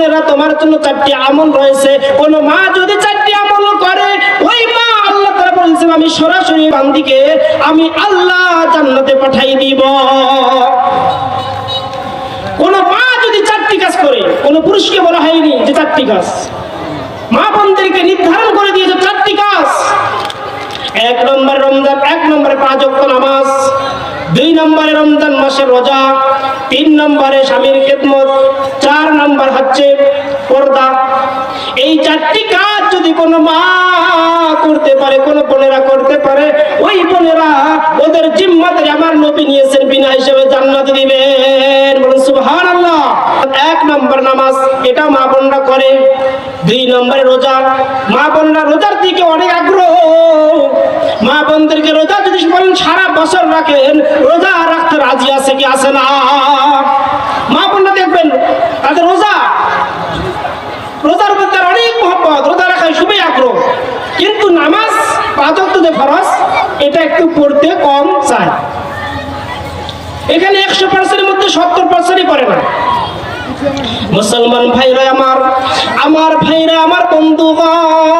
বোনেরা, তোমার জন্য চারটি আমল রয়েছে। কোন মা যদি চারটি আমল করে, ওই মা আল্লাহ তারা বলছেন, আমি সরাসরি বান্দিকে আমি আল্লাহ জান্নাতে পাঠাই দিব। কোন মা যদি চারটি কাজ করে, কোন পুরুষকে বলা হয়নি যে চারটি কাজ। মা বোনদেরকে নির্ধারণ করে দিয়েছে চারটি কাজ। এক নম্বর রমজান, এক নম্বরে পাঁচ নামাজ দুই নম্বরে রমজান মাসের রোজা, তিন নম্বরে স্বামীর খেদমত, চার নম্বর হচ্ছে পর্দা। এই চারটি কাজ যদি কোনো মা করতে পারে, কোনো বোনেরা করতে পারে, ওই বোনেরা ওদের জিম্মাতে আমার নবী নিয়েছেন বিনা হিসেবে জান্নাত দিবেন। বলুন, সুবহানাল্লাহ। এক নম্বর নামাজ, এটা মা বোনরা করে। দুই নম্বরে রোজা, মা বোনরা রোজার দিকে অনেক আগ্রহ। বছর রাখেন রোজা রাখতে রাজি আছে কি আছে না? মা বোনরা দেখবেন, তাদের রোজা, রোজার মধ্যে অনেক মহব্বত, রোজা রাখায় খুবই আগ্রহ। কিন্তু নামাজ পাঁচক যে ফরজ, এটা একটু পড়তে কম চায়। এখানে একশো পার্সেন্টের মধ্যে সত্তর পার্সেন্টই করে না। মুসলমান ভাইরা আমার আমার ভাইরা, আমার বন্ধুগণ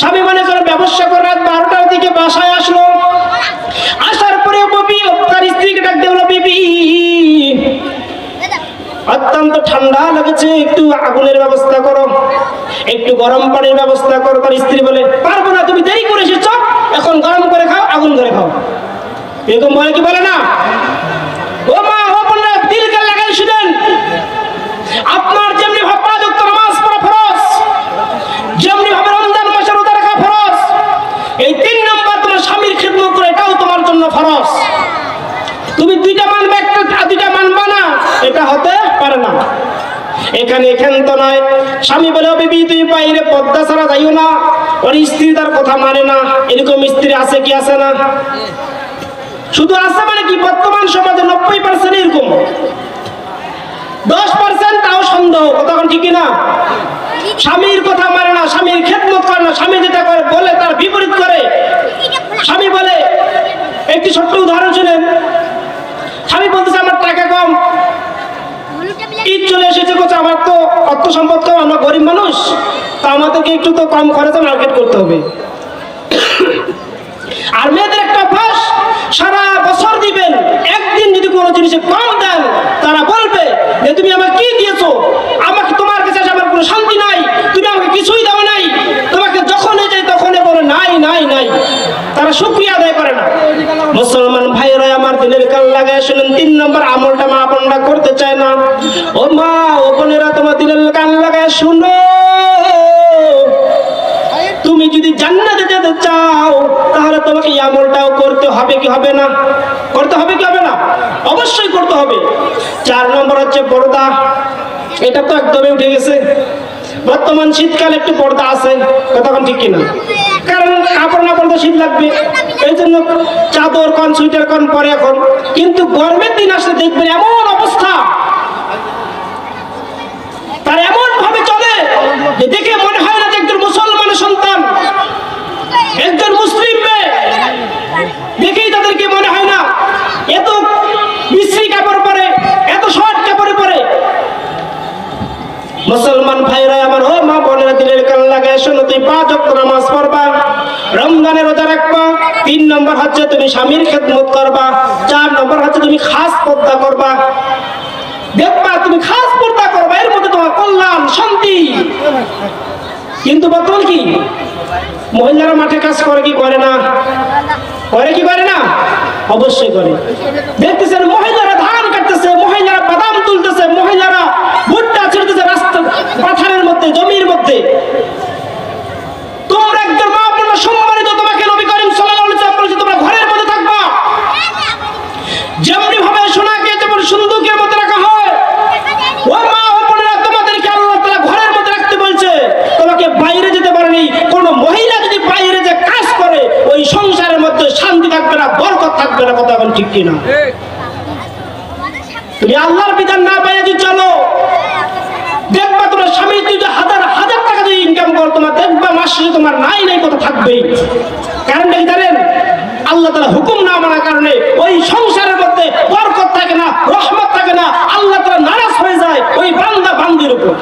স্বামী মনে করে ব্যবসা করে রাত বারোটার দিকে বাসায় আসলো, আসার পরে ববি, তার স্ত্রীকে ডাক দিয়ে বলো বিবি, অত্যন্ত ঠান্ডা লেগেছে, একটু আগুনের ব্যবস্থা করো, একটু গরম পানির ব্যবস্থা করো। তার স্ত্রী বলে, পারব না, তুমি দেরি করে এসেছ, এখন গরম করে খাও, আগুন করে খাও। এরকম বলে কি বলে না ও মা ও বোনরা দিল কাল লাগাই শুনেন আপনার যেমনি ভাবে পাঁচ ওয়াক্ত নামাজ পড়া ফরজ যেমনি ভাবে রমজান মাসে রোজা রাখা ফরজ এই তিন নম্বর তোমার স্বামীর খিদমত করে এটাও তোমার জন্য ফরজ তুমি দুইটা মানবে একটা আর দুইটা মানবা না এটা হতে পারে না এখানে এখান তো নয়। স্বামী বলে বিবি, তুই বাইরে পদ্মা ছাড়া যাইও না। ওর স্ত্রী তার কথা মানে না। এরকম স্ত্রী আছে কি আছে না? শুধু আছে মানে কি? বর্তমান সমাজে নব্বই পার্সেন্ট এরকম। দশ পার্সেন্ট তাও সন্দেহ। কথা ঠিক না? স্বামীর কথা মানে না, স্বামীর খেদমত করে না। স্বামী যেটা করে, বলে তার বিপরীত করে। স্বামী বলে, একটি ছোট্ট উদাহরণ শুনেন। স্বামী বলতেছে, আমার টাকা কম। ঈদ চলে এসেছে বলছে আমার তো অর্থ সম্পদ কম, আমরা গরিব মানুষ, তা আমাদেরকে একটু তো কম খরচে মার্কেট করতে হবে। আর মেয়েদের একটা অভ্যাস, সারা বছর দিবেন, একদিন যদি কোনো জিনিসে কম দেন তারা বলবে যে তুমি আমাকে কি দিয়েছ আমাকে তোমার কাছে এসে আমার কোনো শান্তি নাই তুমি আমাকে কিছুই দাও নাই তোমাকে যখনই যাই তখনই বলে নাই নাই নাই তারা শুক্রিয়া আদায় করে না মুসলমান ভাইয়েরা আমার দিলের কাল লাগায় শুনেন, তিন নম্বর আমলটা মা বোনরা করতে চায় না। ও মা, ও তোমার দিলের কান লাগায় শুনো। তুমি যদি জান্নাতে যেতে চাও, তাহলে তোমাকে এই আমলটাও করতে হবে কি হবে না? করতে হবে কি হবে না? অবশ্যই করতে হবে। চার নম্বর হচ্ছে পর্দা। এটা তো একদমই উঠে গেছে। বর্তমান শীতকালে একটু পর্দা আছে কতক্ষণ ঠিক কিনা? কারণ কাপড় না পড়তে শীত লাগবে। এই জন্য চাদর কন, সুইটার কন, পরে এখন। কিন্তু গরমের দিন আসলে দেখবেন এমন অবস্থা। তার এমন ভাবে চলে যে দেখে মনে হয় না যে একজন মুসলমানের সন্তান, একজন মুসলিম মেয়ে। দেখেই তাদেরকে মনে হয় না। এত বিশ্রী কাপড় পরে, এত শর্ট কাপড়ে পরে। মুসলমান ভাইরা আমার ও মা কিন্তু বর্তমান কি? মহিলারা মাঠে কাজ করে কি করে না? করে কি করে না? অবশ্যই করে। দেখতেছেন, মহিলারা ধান কাটতেছে, মহিলারা বাদাম তুলতেছে, মহিলারা ভুট্টা ছিড়তেছে রাস্তা পাথারের মধ্যে জমির মধ্যে তোমরা একজন মা বোন সম্মানিত তোমাকে নবী করিম সাল্লাল্লাহু আলাইহি ওয়াসাল্লাম বলেছে তোমরা ঘরের মধ্যে থাকবা যেমনি ভাবে সোনাকে যেমন সুন্দুকের মধ্যে রাখা হয় ও মা ও বোনেরা তোমাদেরকে আল্লাহ তাআলা থাকবে না বরকত থাকবে না কথা এখন ঠিক কিনা তুমি আল্লাহর বিধান না পেয়ে যদি চলো, দেখবা তোমার স্বামী তুই যে হাজার হাজার টাকা যদি ইনকাম করো, তোমার দেখবা মাসে তোমার নাই নাই কথা থাকবেই। কারণটা কি জানেন? আল্লাহ তালা হুকুম না মানার কারণে ওই সংসারের মধ্যে বরকত থাকে না, রহমত থাকে না, আল্লাহ তালা নারাজ হয়ে যায় ওই বান্দা বান্দির উপর।